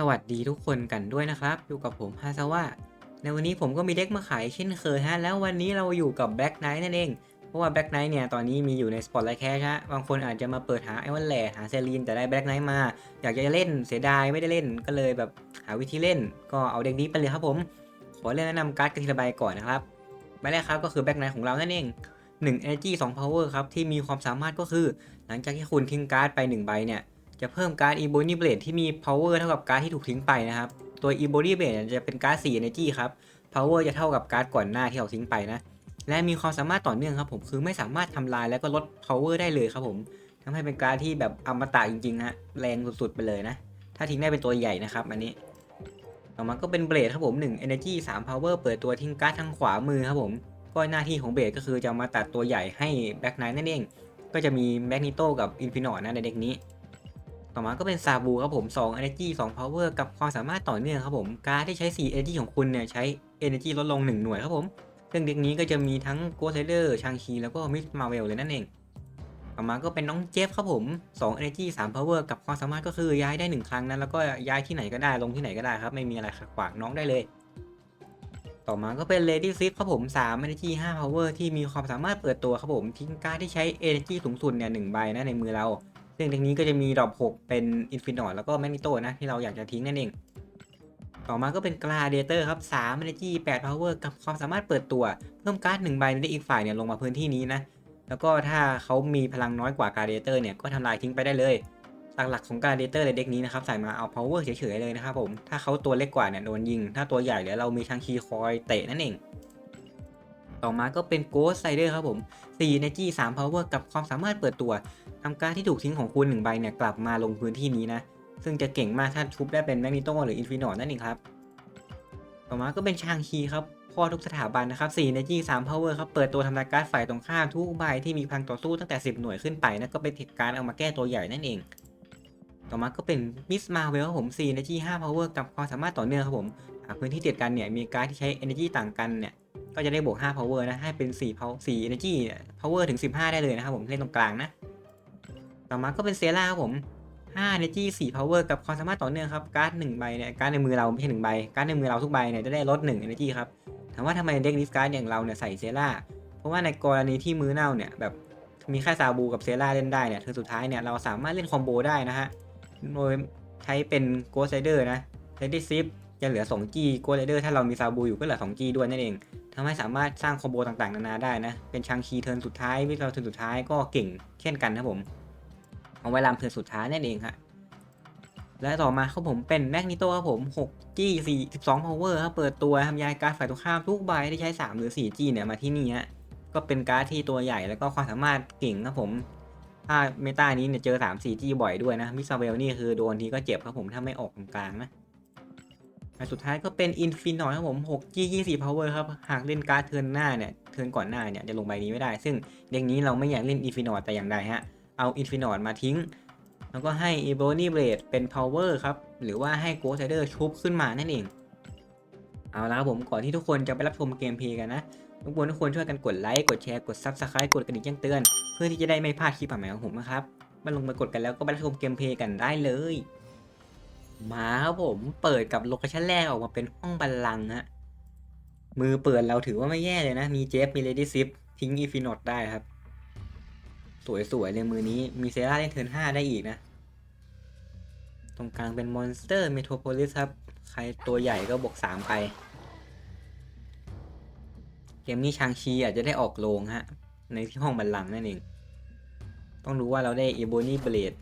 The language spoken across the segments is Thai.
สวัสดีทุกคนกันด้วยนะครับ อยู่กับผมฮาซาวะในวันนี้ผมก็มีเด็กมาขายเช่นเคยฮะ แล้ววันนี้เราอยู่กับ Black Knight นั่นเอง เพราะว่า Black Knight เนี่ย ตอนนี้มีอยู่ใน Spotlight Cash ฮะ บางคนอาจจะมาเปิดหาไอว n นแหล่หาเซรีนแต่ได้ Black Knight มา อยากจะเล่นเสียดายไม่ได้เล่นก็เลยแบบหาวิธีเล่น ก็เอาเด็กนี้ไปเลยครับผม ขอเริ่มแนะนำการ์ดกันทีละใบก่อนนะครับใบแรกครับก็คือ Black Knight ของเรานั่นเอง1 Energy 2 Power ครับที่มีความสามารถก็คือ หลังจากที่คุณทิ้งการ์ดไป1ใบเนี่ย จะเพิ่มการ์ด e b o n y Blade ที่มี power เท่ากับการ์ดที่ถูกทิ้งไปนะครับ ตัว e b o n y Blade เนี่ยจะเป็นการ์ด4 energy ครับ power จะเท่ากับการ์ดก่อนหน้าที่เราทิ้งไปนะ และมีความสามารถต่อเนื่องครับผม คือไม่สามารถทำลายแล้วก็ลด power ได้เลยครับผมทำให้เป็นการ์ดที่แบบอมตะจริงๆฮะแรงสุดๆไปเลยนะ ถ้าทิ้งได้เป็นตัวใหญ่นะครับอันนี้ ต่อมาก็เป็นเบลดครับผม1 energy 3 power เปิดตัวทิ้งการ์ดทางขวามือครับผม ก็หน้าที่ของเบลดก็คือจะมาตัดตัวใหญ่ให้แบ็คไนท์นั่นเอง ก็จะมีแมกนิโตกับอินฟินอตนะในเด็กนี้ ต่อมาก็เป็นซาบูครับผม2 Energy 2 Power กับความสามารถต่อเนื่องครับผม การที่ใช้ 4 Energy ของคุณเนี่ยใช้ Energy ลดลง 1 หน่วยครับผม ซึ่งเด็กนี้ก็จะมีทั้ง Ghost Rider ชางชีแล้วก็มิสมาเวลเลยนั่นเอง ต่อมาก็เป็นน้องเจฟครับผม2 Energy 3 Power กับความสามารถก็คือย้ายได้ 1 ครั้งนั้นแล้วก็ย้ายที่ไหนก็ได้ลงที่ไหนก็ได้ครับไม่มีอะไรขัดขวางน้องได้เลยต่อมาก็เป็น Lady s i f ครับผม3 Energy 5 Power ที่มีความสามารถเปิดตัวครับผมทิ้งการดที่ใช้ Energy สูงสุดเนี่ย1ใบนะในมือเรา ซึ่งเทคนี้ก็จะมีดรอป6เป็นอินฟินอตแล้วก็แมกนิโตนะ ที่เราอยากจะทิ้งนั่นเอง ต่อมาก็เป็นก l าเดเตอร์ครับ3 Energy 8 Power กับความสามารถเปิดตัว เพิ่มการ์ด1ใบในอีกฝ่ายเนี่ยลงมาพื้นที่นี้นะ แล้วก็ถ้าเขามีพลังน้อยกว่ากาเดเตอร์เนี่ยก็ทำลายทิ้งไปได้เลยหลักๆของก l าเดเตอร์ในเด็กนี้นะครับใส่มาเอา power เฉยๆเลยนะครับผม ถ้าเขาตัวเล็กกว่าเนี่ยโดนยิง ถ้าตัวใหญ่เดี๋ยวเรามีทางคีคอยเตะนั่นเอง ต่อมาก็เป็น Ghost Rider ครับผม4 Energy 3 Power กับความสามารถเปิดตัว ทำการดที่ถูกทิ้งของคุณหนึ่งใบเนี่ยกลับมาลงพื้นที่นี้นะ ซึ่งจะเก่งมากถ้าชุบได้เป็นแมกนิโตหรืออินฟินอนั่นเองครับ ต่อมาก็เป็นชางคีครับพ่อทุกสถาบันนะครับ4 Energy 3 Power ครับ เปิดตัวทำลายการ์ดฝ่ายตรงข้ามทุกใบที่มีพลังต่อสู้ตั้งแต่ 10 หน่วยขึ้นไปนะก็เป็นเหตุการณ์เอามาแก้ตัวใหญ่นั่นเอง ต่อมาก็เป็นมิสมาเวลครับผม4 Energy 5 Power กับความสามารถต่อเนื่องครับผมหากพื้นที่ติดกันเนี่ยมีการดที่ใช้ Energy ต่างกันเนี่ยก็จะได้บวก 5 power นะให้เป็น4 power 4 energy power ถึง 15 ได้เลยนะครับผมเล่นตรงกลางนะ ต่อมาก็เป็นเซล่าครับผม5 energy 4 power กับความสามารถต่อเนื่องครับ การ์ด1ใบเนี่ย การ์ดในมือเราไม่ใช่1ใบ การ์ดในมือเราทุกใบเนี่ยจะได้ลด1 energy ครับ ถามว่าทำไมเด็กนิสการ์ดอย่างเราเนี่ยใส่เซล่าเพราะว่าในกรณีที่มือเน่าเนี่ยแบบมีแค่ซาบูกับเซล่าเล่นได้เนี่ยเธอสุดท้ายเนี่ยเราสามารถเล่นคอมโบได้นะฮะ โดยใช้เป็น Ghost Rider นะ Lady Sip จะเหลือ 2G Ghost Rider ถ้าเรามีซาบูอยู่ก็เหลือ 2G ด้วยนั่นเองทำให้สามารถสร้างคอมโบต่างๆนานาได้นะ เป็นชังคีเทิร์นสุดท้ายวิเราเทิร์นสุดท้ายก็เก่งเช่นกันครับผม เอาไว้ลำเทิร์นสุดท้ายนั่นเองฮะและต่อมาครับผมเป็นแมกนิโตครับผม 6G 4 12 power ครับเปิดตัวทำยายการ์ดฝ่ายตรงข้ามทุกใบที่ใช้ 3 หรือ 4G เนี่ยมาที่นี่ฮะก็เป็นการ์ดที่ตัวใหญ่แล้วก็ความสามารถเก่งครับผมถ้าเมตานี้เนี่ยเจอ 3 4G บ่อยด้วยนะ มิซาเวลนี่คือโดนทีก็เจ็บครับผมถ้าไม่ออกกลางนะสุดท้ายก็เป็น Infinite ครับผม 6G 20 Power ครับ หากเล่นการ์ดเทิร์นหน้าเนี่ย เทิร์นก่อนหน้าเนี่ยจะลงใบนี้ไม่ได้ ซึ่งเด็กนี้เราไม่อยากเล่น Infinite แต่อย่างใดฮะ เอา Infinite มาทิ้ง แล้วก็ให้ Ebony Blade เป็น Power ครับ หรือว่าให้ Ghost Rider ชุบขึ้นมานั่นเอง เอาละครับผมก่อนที่ทุกคนจะไปรับชมเกมเพย์กันนะทุกคนทุกคนช่วยกันกดไลค์ กดแชร์ กด Subscribe กดกระดิ่งแจ้งเตือน เพื่อที่จะได้ไม่พลาดคลิปใหม่ของผมนะครับ มาลงไปกดกันแล้วก็ไปรับชมเกมเพย์กันได้เลย มาครับผมเปิดกับโลเคชั่นแรกออกมาเป็นห้องบัลลังก์ฮะ มือเปิดเราถือว่าไม่แย่เลยนะ มีเจฟ มีเลดี้ซิปทิ้งอีฟินอตได้ครับ สวยๆเลยมือนี้มีเซราเล่นเทิร์นห้าได้อีกนะ ตรงกลางเป็นมอนสเตอร์เมโทรโพลิสครับ ใครตัวใหญ่ก็บวกสามไป เกมนี้ชางชีอาจจะได้ออกโรงฮะ ในที่ห้องบัลลังก์นั่นเอง ต้องรู้ว่าเราได้เอโบนี่เบลด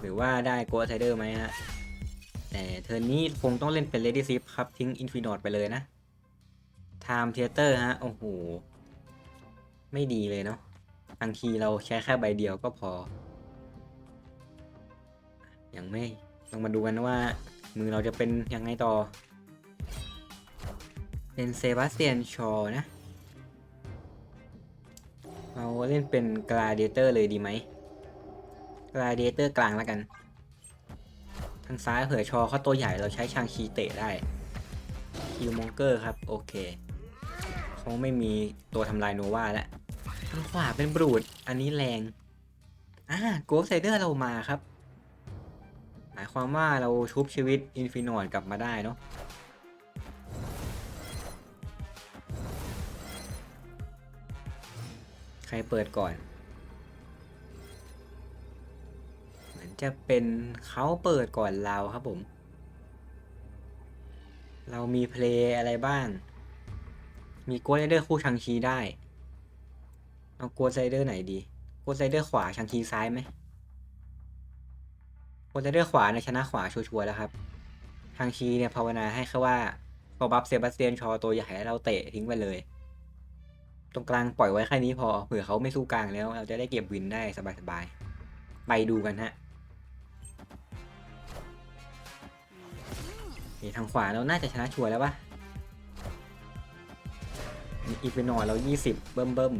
หรือว่าได้โก s ไ i เดอร์ไหมฮะ แต่เทิร์นนี้คงต้องเล่นเป็น Lady Sip ครับ ทิ้ง Infinite ไปเลยนะ Time Theater ฮะ โอ้โห ไม่ดีเลยเนาะ บางทีเราใช้แค่ใบเดียวก็พอ ยังไม่ลองมาดูกันว่า มือเราจะเป็นยังไงต่อ เป็นเซบาสเตียนชอนะ เราเล่นเป็นก l าเดเตอร์เลยดีไหมก l าเดเตอร์กลางแล้วกัน ทางซ้ายเผื่อชอเขาตัวใหญ่เราใช้ชางชีเตะได้คิวมองเกอร์ครับ โอเค เขาไม่มีตัวทำลายโนวาแล้ว ทางขวาเป็นบรูด อันนี้แรง อ่าโกสไซเดอร์เรามาครับมมายความว่าเราชุบชีวิตอินฟินอดกลับมาได้เนาะใครเปิดก่อน เหมือนจะเป็นเขาเปิดก่อนเราครับผม เรามีเพลย์อะไรบ้าง มีโกดไรเดอร์คู่ชังชีได้ เอาโกดไรเดอร์ไหนดีโกดไรเดอร์ขวาชังชีซ้ายไหมโกดไรเดอร์ขวาเนี่ยชนะขวาชัวร์แล้วครับชังชีเนี่ยภาวนาให้แค่ว่าพอบัฟเซบาสเตียนชอตัวใหญ่แล้วเราเตะทิ้งไปเลย ตรงกลางปล่อยไว้แค่นี้พอเผื่อเขาไม่สู้กลางแล้ว เราจะได้เก็บวินได้สบายๆไปดูกันฮะนี่ทางขวาเราน่าจะชนะชัวร์แล้วปะอีกไปหน่อยเรา 20 เบิ่มเบิ่ม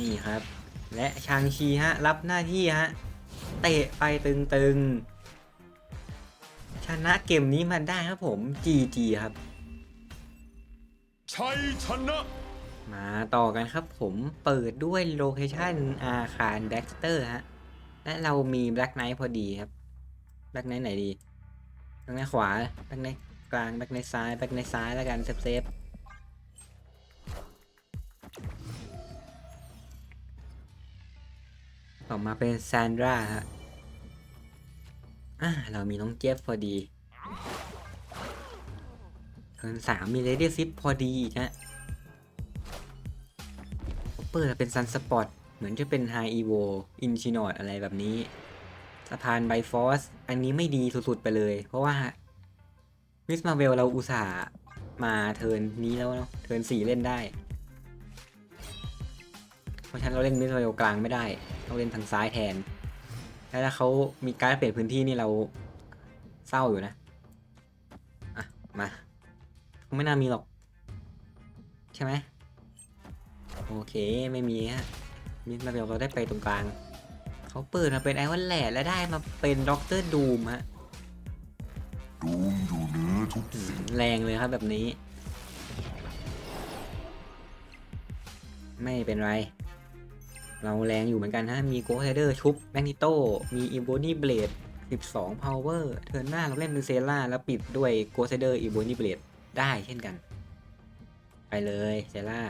นี่ครับ และชางชีฮะรับหน้าที่ฮะเตะไปตึงๆ ชนะเกมนี้มาได้ครับผม GG ครับ ชัยชนะ มาต่อกันครับผมเปิดด้วยโลเคชันอาคารแบ็กสเตอร์ฮะ และเรามีแบล็กไนท์พอดีครับแบล็กไนท์ไหนดีแบล็กไนท์ขวาแบล็กไนท์กลางแบล็กไนท์ซ้ายแบล็กไนท์ซ้ายแล้วกันเซฟเซฟ ต่อมาเป็นซานดราฮะอะเรามีน้องเจฟพอดีเทิร์นสามมีเลดี้ซิปพอดีอีกฮะเปิดเป็นซันสปอร์ตเหมือนจะเป็นไฮอีโวอินชินอดอะไรแบบนี้สะพานไบฟอส อันนี้ไม่ดีสุดๆไปเลย เพราะว่ามิสมาเวลเราอุตส่าห์มาเทิร์นนี้แล้วเนาะเทิร์นสี่เล่นได้ เพราะฉะนั้นเราเล่นมิสมาเวลกลางไม่ได้ต้องเล่นทางซ้ายแทน แล้วถ้าเขามีการเปลี่ยนพื้นที่นี่เราเศร้าอยู่นะ อะ มาคงไม่น่ามีหรอก ใช่ไหมโอเคไม่มีฮะมิสมาเบลเราได้ไปตรงกลางเขาเปิดมาเป็นไอวอนแลดและได้มาเป็นด็อกเตอร์ดูมฮะดูมอยู่เนื้อทุกสิ่งแรงเลยครับแบบนี้ ไม่เป็นไร เราแรงอยู่เหมือนกันฮะ มีโกไ r เดอร์ชุบแมกนิโต มีอิ b โบนี่เบลด12 power เทิร์นหน้าเราเล่นเป็นเซล่าแล้วปิดด้วยโกไ r เดอร์อิ b โบนี่เบลดได้เช่นกัน ไปเลยเซล่า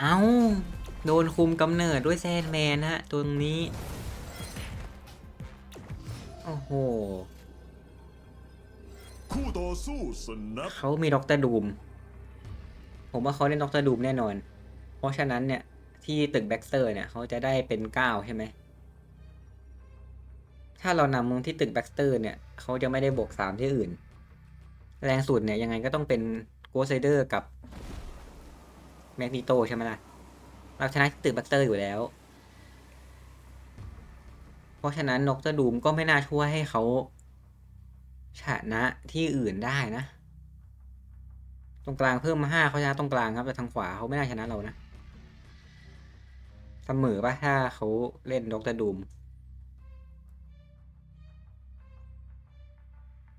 เอาโดนคุมกำเนิดด้วยแซนแมนฮะ ตรงนี้ โอ้โห คู่ต่อสู้สนับเขามีด็อกเตอร์ดูม ผมว่าเขาเล่นด็อกเตอร์ดูมแน่นอน เพราะฉะนั้นเนี่ย ที่ตึกแบ็กสเตอร์เนี่ยเขาจะได้เป็นเก้าใช่ไหม ถ้าเรานำมึงที่ตึกแบ็กสเตอร์เนี่ยเขาจะไม่ได้บวกสามที่อื่น แรงสุดเนี่ยยังไงก็ต้องเป็นโกไซเดอร์กับแมกนิโตใช่ไหมล่ะ เราชนะที่ตึกแบ็กสเตอร์อยู่แล้ว เพราะฉะนั้นนกจะดูมก็ไม่น่าช่วยให้เขาชนะที่อื่นได้นะ ตรงกลางเพิ่มมาห้าเขาชนะตรงกลางครับ แต่ทางขวาเขาไม่น่าชนะเรานะเสมอปะถ้าเขาเล่นด็อกเตอร์ดูม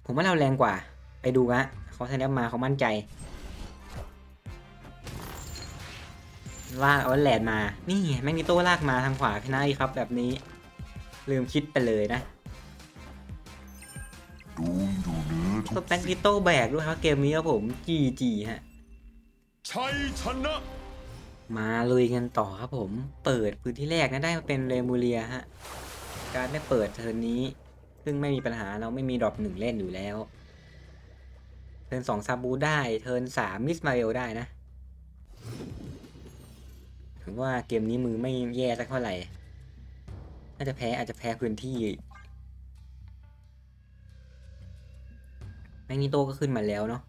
ผมว่าเราแรงกว่า ไปดูฮะเขาชนะมาเขามั่นใจลากเอาแลนมา นี่แมกนิโต้ลากมาทางขวาชนะอีกครับ แบบนี้ ลืมคิดไปเลยนะ ดูมอยู่เหนือทุก็กแมกนิโต้แบกด้วยครับเกมนี้ครับผม GG ฮะชัยชนะมาลุยกันต่อครับผม เปิดพื้นที่แรกนะได้มาเป็นเรมูเลียฮะ การได้เปิดเทิร์นนี้ ซึ่งไม่มีปัญหาเราไม่มีดรอปหนึ่งเล่นอยู่แล้ว เทิร์นสองซาบูได้ เทิร์นสามมิสมาเอลได้นะถึงว่าเกมนี้มือไม่แย่สักเท่าไหร่น่าจะแพ้อาจจะแพ้พื้นที่ มกนิโตก็ขึ้นมาแล้วเนาะ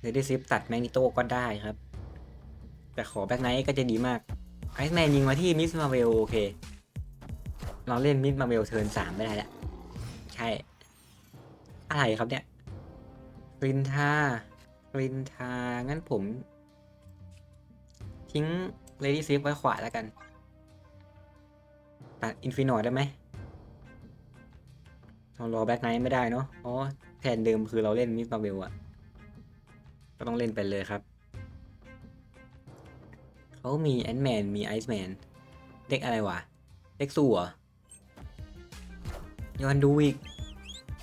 เดดซิฟตัดแมกนิโตก็ได้ครับ แต่ขอแบ็กไนท์ก็จะดีมากแบ็กไนยิงมาที่มิสมาเวลโอเค เราเล่นมิสมาเวลเทิร์นสามไม่ได้แล้วใช่ อะไรครับเนี่ยรินทารินทา งั้นผม ทิ้งเลดี้ซิฟไว้ขวาแล้วกัน ตัดอินฟินอได้ไหม เรารอแบ็กไนท์ไม่ได้เนาะเพราะแผนเดิมคือเราเล่นมิสมาเวลอะก็ต้องเล่นไปเลยครับ เขามีแอนด์แมนมีไอซ์แมนเด็กอะไรวะเด็กสู้เหรอย้อนดูอีก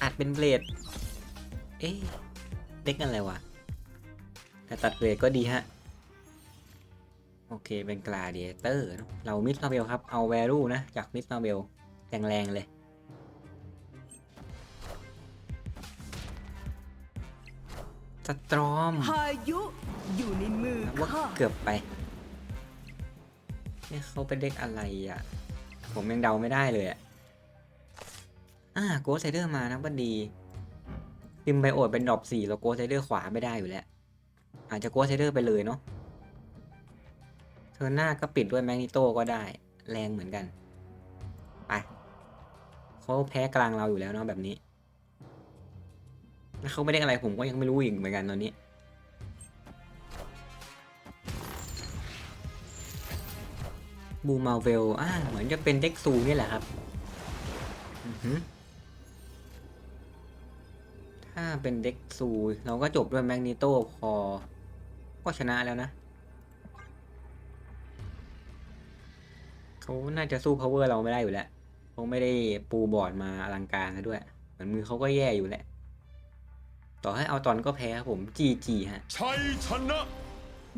อัดเป็นเบลดเอ๊ะเด็กอะไรวะแต่ตัดเบลดก็ดีฮะ โอเคเป็นกลาเดียเตอร์เรามิสมาเบลครับ เอาแวรูนะ จากมิสมาเบลแรงๆเลย สตรอมพายุอยู่ในมือว่าข้าเกือบไปนี่เขาเป็นเด็กอะไรอะ ผมยังเดาไม่ได้เลยอะอ่าโกสไซเดอร์มานะบันดีพิมไบโอดเป็นดรอปสี่แล้วโกสไซเดอร์ขวาไม่ได้อยู่แล้ว อาจจะโกสไซเดอร์ไปเลยเนาะเธอหน้าก็ปิดด้วยแมกนิโตก็ได้ แรงเหมือนกัน ไปเขาแพ้กลางเราอยู่แล้วเนาะแบบนี้ แล้วเขาไม่ได้อะไรผมก็ยังไม่รู้อีกเหมือนกันตอนนี้ บูมาเวลอ่าเหมือนจะเป็นเด็กซูนี่แหละครับถ้าเป็นเด็กซูเราก็จบด้วยแมกนิโตพอ ก็ชนะแล้วนะเขาน่าจะสู้ power เราไม่ได้อยู่แล้วเขาไม่ได้ปูบอร์ดมาอลังการซะด้วย เหมือนมือเขาก็แย่อยู่แหละ ต่อให้เอาตอนก็แพ้ครับผม GG ฮะ ชัยชนะ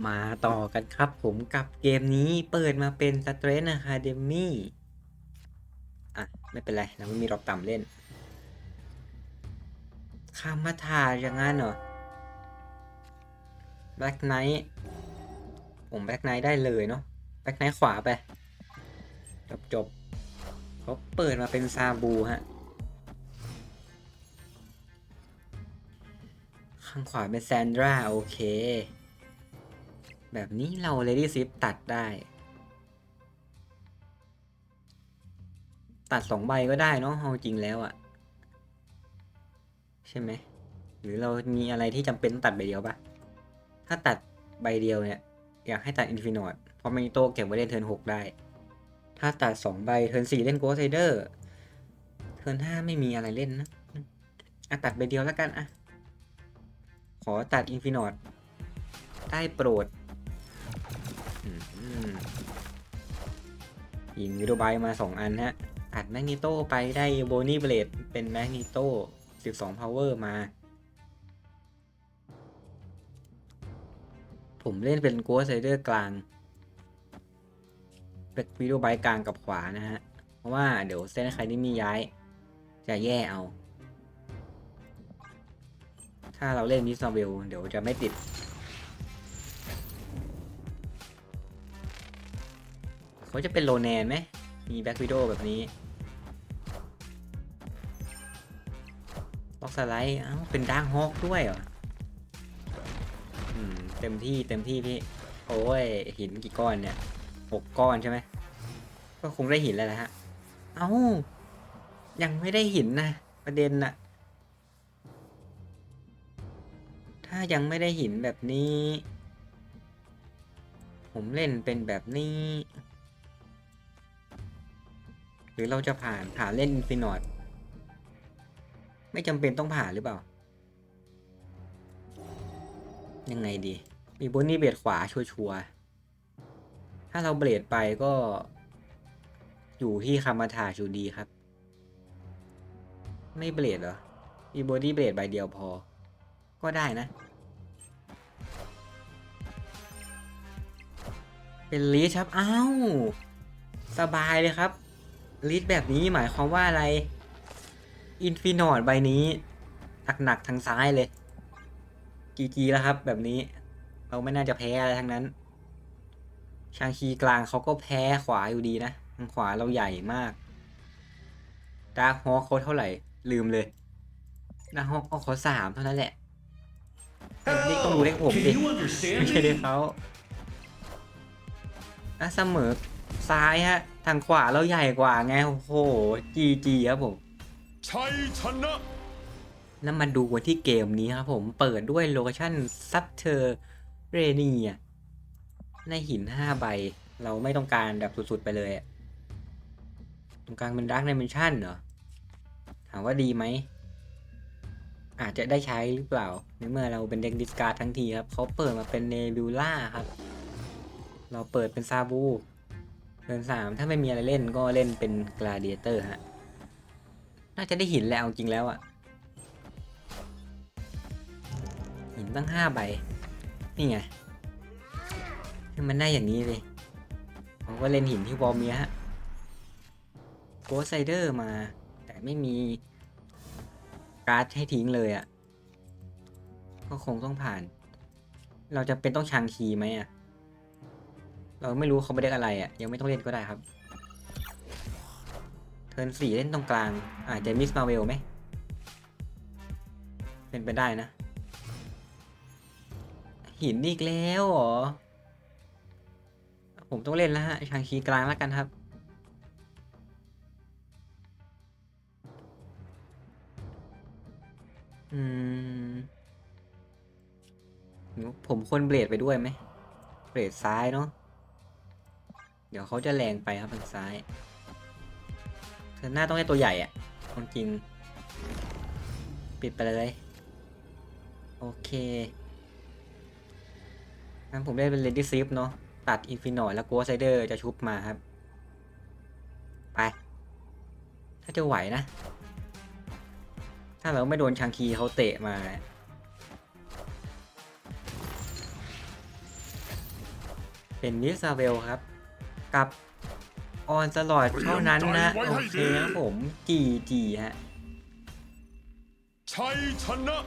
มาต่อกันครับผมกับเกมนี้เปิดมาเป็น Strength Academy อะ ไม่เป็นไรเราไม่มีรอบต่ำเล่นคามาทาอย่างนั้นเหรอ Black Knight ผม Black Knight ได้เลยเนาะ Black Knight ขวาไป จบจบเขาเปิดมาเป็นซาบูฮะ ข้างขวาเป็นแซนดราโอเค แบบนี้เรา Lady Sif ตัดได้ ตัดสองใบก็ได้เนาะเอาจริงแล้วอะใช่ไหม หรือเรามีอะไรที่จำเป็นต้องตัดใบเดียวปะถ้าตัดใบเดียวเนี่ย อยากให้ตัดอินฟินอตเพราะมันโตเก็บไว้เล่นเทิร์นหกได้ ถ้าตัดสองใบเทิร์นสี่เล่นโกสไซเดอร์ เทิร์นห้าไม่มีอะไรเล่นนะอะตัดใบเดียวแล้วกันอะ ขอตัดอินฟินอตได้โปรดอืมยิงวิโดไบมาสองอันฮะ อัดแมกนิโตไปได้โบนี่เบลดเป็นแมกนิโต12 power มา ผมเล่นเป็นโกสไซเดอร์กลางเป็นวิโดไบกลางกับขวานะฮะ เพราะว่าเดี๋ยวเส้นใครที่มีย้าย จะแย่เอา ถ้าเราเล่นมิสซาเวลเดี๋ยวจะไม่ติด เขาจะเป็นโลแนนไหม มีแบ็กวิดโอแบบนี้ล็อกสไลด์ เอ้า เป็นดาร์กฮอกด้วยเหรอ อืม เต็มที่เต็มที่พี่ โอ้ย หินกี่ก้อนเนี่ยหกก้อนใช่ไหม ก็คงได้หินแล้วนะฮะ เอ้า ยังไม่ได้หินนะ ประเด็นน่ะ ถ้ายังไม่ได้หินแบบนี้ ผมเล่นเป็นแบบนี้ หรือเราจะผ่านผ่านเล่นฟินอดไม่จำเป็นต้องผ่านหรือเปล่า ยังไงดี มีบนนี่เบรดขวาชัวร์ๆถ้าเราเบรดไปก็ อยู่ที่คามาทาชูดีครับ ไม่เบรดเหรอ มีบอดี้เบรดใบเดียวพอ ก็ได้นะ เป็นลีชครับ อ้าว สบายเลยครับลีดแบบนี้หมายความว่าอะไร อินฟินอดใบนี้ หนักๆทางซ้ายเลย กีจีแล้วครับ แบบนี้ เราไม่น่าจะแพ้อะไรทั้งนั้น ชางคีกลางเขาก็แพ้ขวาอยู่ดีนะทางขวาเราใหญ่มากดาร์ฮอคเขาเท่าไหร่ ลืมเลยดาร์ฮอคเขาสามเท่านั้นแหละ นี่ต้องดูเลขผมดิไม่ใช่เลขเขาอะเสมอซ้ายฮะ ทางขวาเราใหญ่กว่าไง โอ้โหจีจีครับผมชัยชนะแล้วมาดูกันที่เกมนี้ครับผมเปิดด้วยโลเคชั่นซับเทอร์เรนีอะในหิน5ใบ เราไม่ต้องการแบบสุดๆไปเลยอะตรงกลางเป็นดักในเมนชั่นเหรอ ถามว่าดีไหม อาจจะได้ใช้หรือเปล่า ในเมื่อเราเป็นเด็กดิสการ์ทั้งทีครับเขาเปิดมาเป็นเนบิวล่าครับ เราเปิดเป็นซาบูเทินสามถ้าไม่มีอะไรเล่นก็เล่นเป็นกลาเดียเตอร์ฮะ น่าจะได้หินแล้วจริงแล้วอะหินตั้งห้าใบ นี่ไงมันได้อย่างนี้เลยผมก็เล่นหินที่วอลเมียฮะโกไซเดอร์มา แต่ไม่มี การ์ดให้ทิ้งเลยอะก็คงต้องผ่าน เราจะเป็นต้องชังคีไหมอะเราไม่รู้เขาไม่ได้อะไรอะยังไม่ต้องเล่นก็ได้ครับ เทิร์นสี่เล่นตรงกลาง อาจจะมิสมาเวลไหม เป็นไปได้นะ หินอีกแล้วเหรอ ผมต้องเล่นแล้วฮะชางคีกลางแล้วกันครับ อืม ผมควรเบรดไปด้วยไหม เบรดซ้ายเนาะ เดี๋ยวเขาจะแรงไปครับทางซ้ายเธอหน้าต้องได้ตัวใหญ่อะเอาจริง ปิดไปเลย โอเคงั้นผมได้เป็น Lady s i f เนาะ ตัด Infinite แล้ว Ghost Rider จะชุบมาครับ ไป ถ้าจะไหวนะ ถ้าเราไม่โดนชังคีเขาเตะมา เป็นนิสาเวลครับ กับออนสลอดเท่านั้นนะ โอเคครับผมจีจีฮะ ชัยชนะ